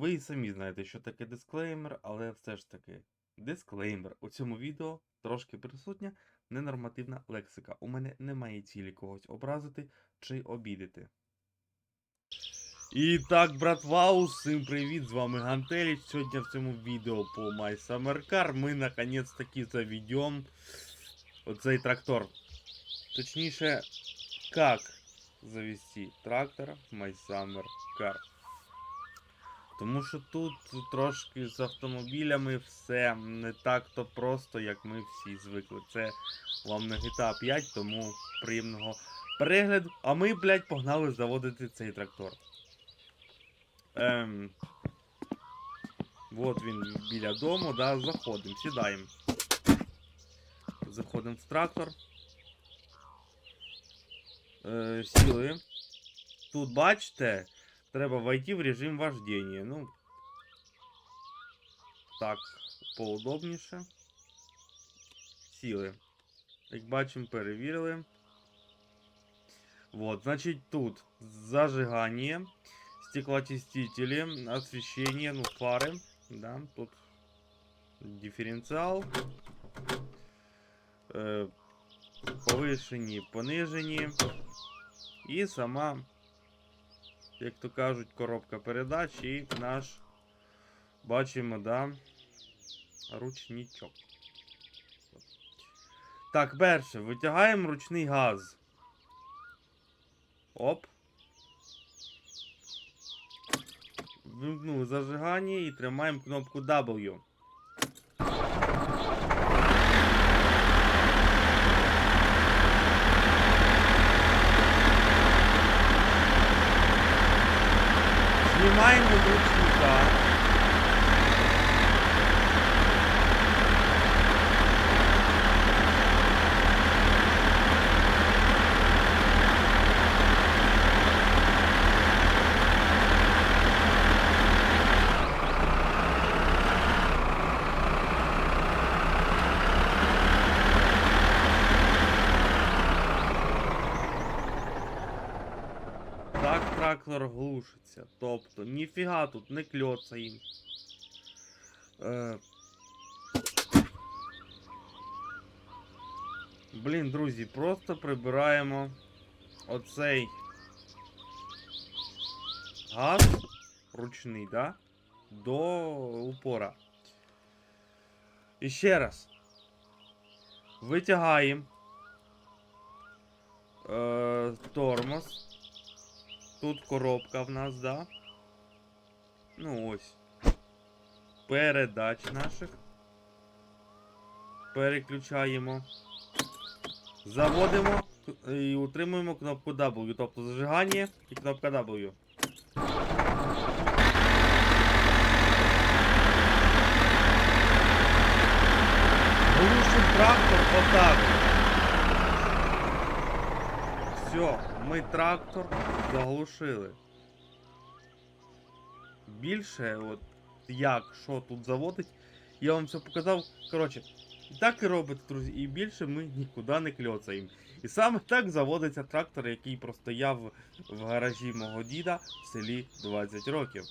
Ви і самі знаєте, що таке дисклеймер, але все ж таки. Дисклеймер. У цьому відео трошки присутня ненормативна лексика. У мене немає цілі когось образити чи обідати. І так, братва, усім привіт! З вами Гантеліч. Сьогодні в цьому відео по My Summer Car ми наконець-таки заведем оцей трактор. Точніше, как завести трактор в My Summer Car. Тому що тут трошки з автомобілями все не так то просто, як ми всі звикли. Це вам не GTA 5, тому приємного перегляду. А ми, блядь, погнали заводити цей трактор. Ем... Вот він біля дому, да, заходимо, сідаємо. Заходимо в трактор. Е, сіли. Тут бачите, треба войти в режим вождения. Ну. Так, поудобніше. Сіли. Як бачимо, перевірили. Вот, значить тут зажигание, стеклоочистители, освещение, ну, фары, да, тут дифференциал, э, повишені, понижені, і сама, як то кажуть, коробка передач і наш, бачимо, да, ручничок. Так, перше, витягаємо ручний газ. Оп. Вимкнули зажигання і тримаємо кнопку W. Знімаємо ручника. Так глушиться. Тобто, ніфіга тут не кльоцаємо. Е... Блін, друзі, просто прибираємо оцей газ ручний, да? До упора. І ще раз. Витягаємо е, тормоз. Тут коробка в нас, да? Ну ось. Передач наших. Переключаємо. Заводимо і утримуємо кнопку W, тобто зажигання і кнопка W. Глушим трактор отак. Все, ми трактор заглушили. Більше, от як, що тут заводить, я вам все показав. Коротше, і так і робите, друзі, і більше ми нікуди не кльоцаємо. І саме так заводиться трактор, який простояв в гаражі мого діда в селі 20 років.